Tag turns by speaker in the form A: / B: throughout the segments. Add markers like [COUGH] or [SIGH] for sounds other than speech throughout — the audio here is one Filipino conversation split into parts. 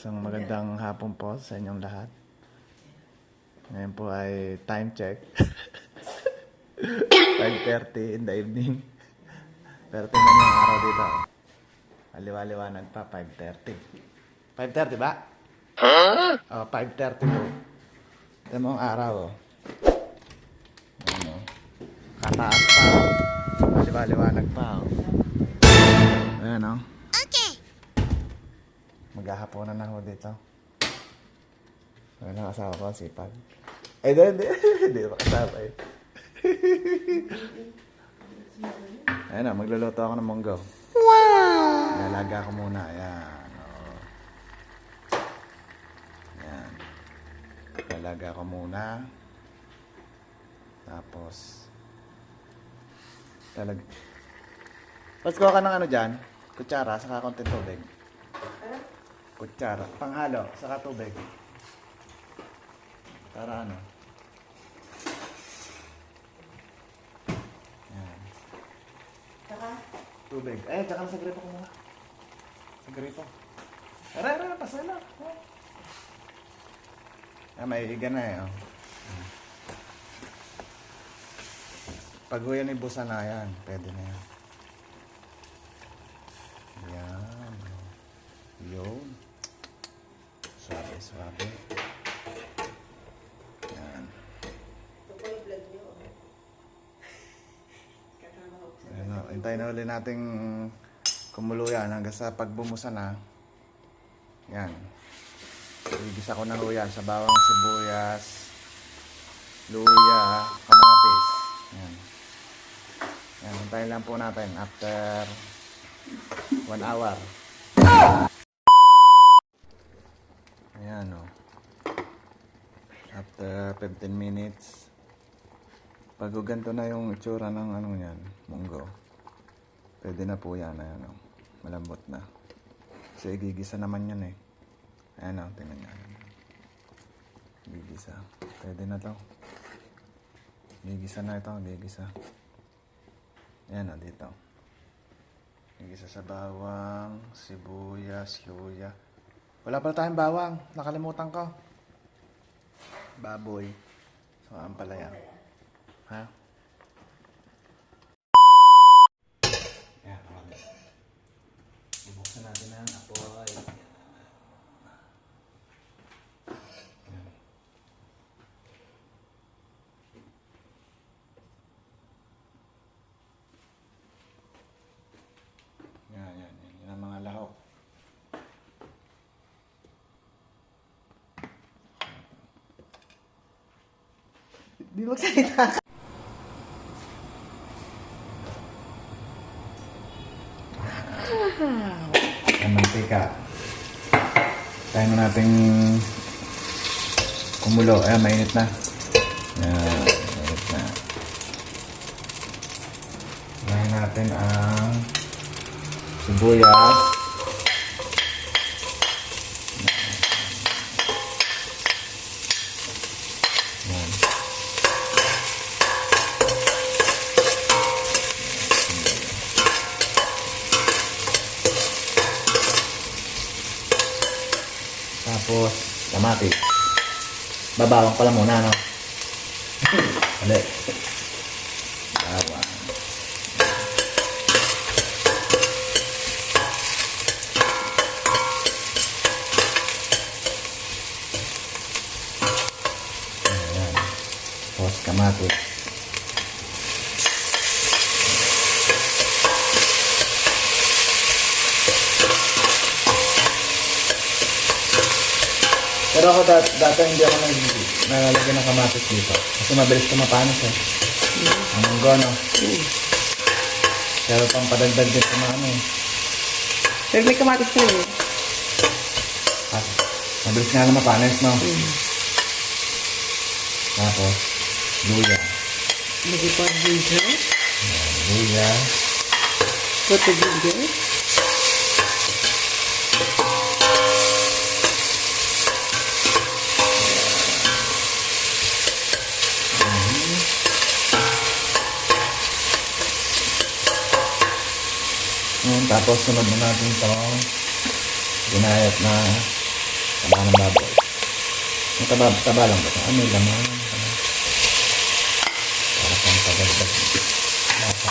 A: Isang magandang hapon po sa inyong lahat. Ngayon po ay time check. [COUGHS] 5.30 in the evening. Pero tingnan niyo yung araw dito. Aliwa-liwanag pa, 5.30. 5.30 ba? Oh, 5.30 po. Tingnan mo ang araw, oh. Ano? Kataas pa. Aliwa-liwanag pa, oh. Ayan, oh. Maghahaponan na ako dito. Ano ang asawa ko, sipag. Eh, hindi, hindi. Hindi [LAUGHS] ba kasama eh. [LAUGHS] Ayan na, magluluto ako ng munggo. Wow! Lalaga ko muna. Ayan. Oh. Ayan. Lalaga ko muna. Tapos, talag... Tapos kuha ka ng ano dyan? Kutsara, saka konting tubig. Kutsara. Panghalo, saka tubig. Para ano? Yan. Tubig. Eh, tsaka sa gripo ko muna. Sa gripo. Ara, ara, pasala. Ah, may iga na eh. Oh. Pag huyan ibusan na yan, pwede na. Yan. Suabe, suabe. Yan. Ayan na, hintayin na ulit nating kumulo yan hanggang sa pagbumusan na. Yan. Igisa ko na ho yan sa bawang sibuyas, luya, kamatis. Yan. Yan, hintayin lang po natin after one hour. Ayan o. After 15 minutes, pag ganito na yung itsura ng ano yan, munggo, pwede na po yan. Ayan o. Malambot na. Kasi gigisa naman yan eh. Ayan o, tingnan nyo. Gigisa. Pwede na to. Gigisa na ito, gigisa. Ayan o, dito. Gigisa sa bawang, sibuyas, luya. Wala pala tayong bawang. Nakalimutan ko. Baboy. So, ang pala yan. Ha? Yan, wala. Bubuksan natin ang apoy. Yan. Yan, yan, yan. Yan ang mga lahok. Di magsalita ka. Ang mantika. Kaya na natin kumulo. Ayan, mainit na. Ayan, mainit na. Ayan natin ang sibuyas. Ayan. Tapos, kamatis. Babawang pala muna, no? [LAUGHS] Ulit. Bawang. Ayan. Tapos, kamatis. Pero ako dat dati hindi ako nag nalalagyan ng kamatis dito. Kasi mabilis ko mapanis eh. Ang munggo, no? Pero pang padagdag din sa mga ano eh.
B: Pero may kamatis na eh.
A: Ah, mabilis nga na mapanis, no? Tapos, luya.
B: Lagi pa ginger.
A: Ayan, Luya.
B: Puto ginger.
A: Tapos sunod na natin itong ginayat na Taba ng baboy. Ang taba, taba lang ba? ito? Ano yung laman? Ano? Para pang tagal-tagal. Lasa.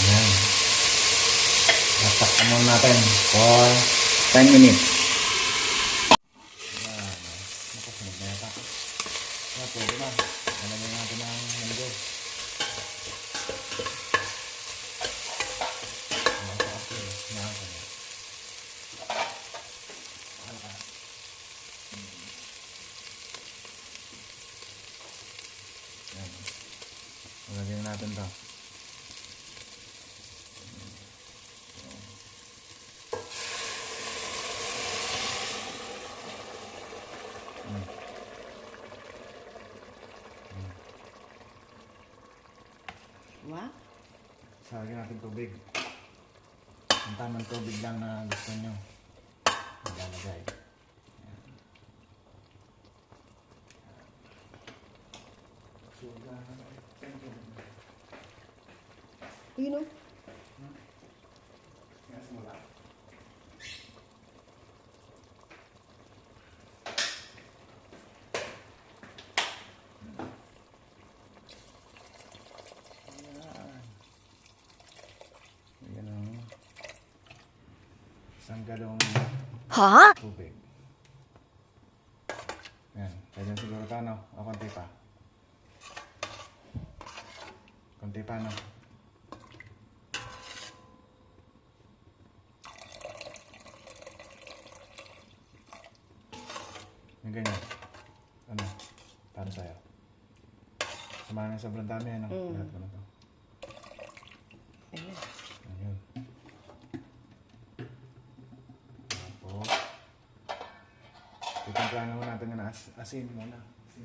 A: Ayan. Tatakpan muna natin for 10 minutes. Ayan. Nakasunog na yata. Ayan, pwede na. Lalagyan natin ng munggo. Masarap yun. Nakaka na. Ano ka? Hmm. Ayan. Lalagyan natin to.
B: Wow.
A: Salagyan natin tubig. Ang tamang tubig lang na gusto nyo. Maglalagay. Ayan.
B: You know?
A: Kaya simula. Ayan. Ayan ang isang galong tubig. Ayan. Pwede siguro ito, no? O konti pa. Konti pa, no? Yung ganyan. Ano? Para sa'yo. Samahan ng sobrang dami, ano?
B: Mm.
A: Lahat ko na to.
B: Ayan.
A: Ayun. Tapos, ng as asin muna. Asin.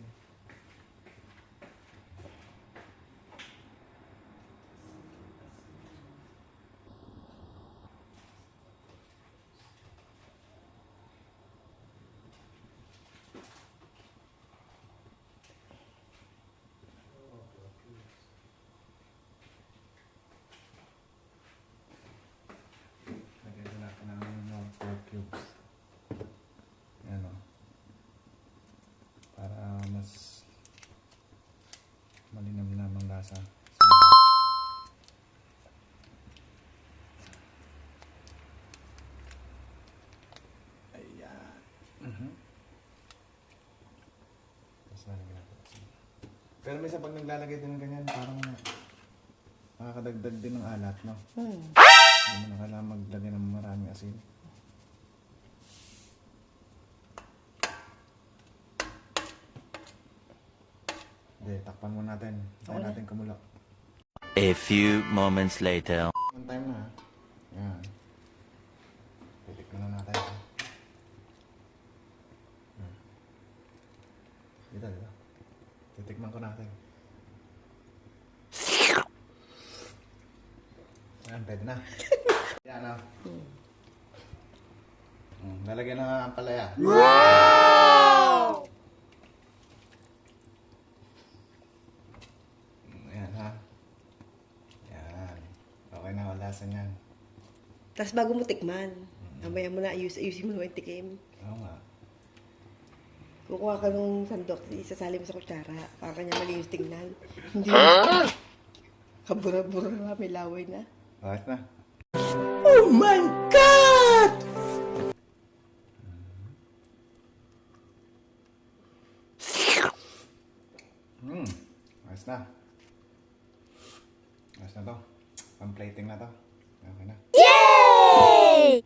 A: Lagyan ko natin ng mga 4 cubes. Yan o. Para mas malinam-nam ang lasa. sa mga- Ayan. Mhm. Tapos lalagyan natin. ng asin. Pero minsan pag naglalagay din ng ganyan, parang nakakadagdag din ng alat, no?
B: Hmm.
A: Hindi mo na kailangan maglagay ng maraming asin. Hindi, takpan muna natin.
B: Na.
A: natin kumulo.
C: A few moments later.
A: One time na. ha? Yan. Titikman na natin. Hmm. Dito, dito. Titikman ko natin. Yan, pwede na. [LAUGHS] Yan, ah. Hmm, lalagyan na ang palaya. Hmm, Ayan, ha? Yan. Okay na, wala sa niyan.
B: Tapos bago mo tikman, mamaya mo na ayus, ayusin mo naman yung tikim. Kukuha ka ng sandok, isasali mo sa kutsara para kanya malinis tingnan. Hindi. Kabura-bura na, may laway na.
A: Bakit na?
B: Oh my God!
A: Hmm. Ayos na. Ayos na to. Pang plating na to. Okay na.
D: Yay!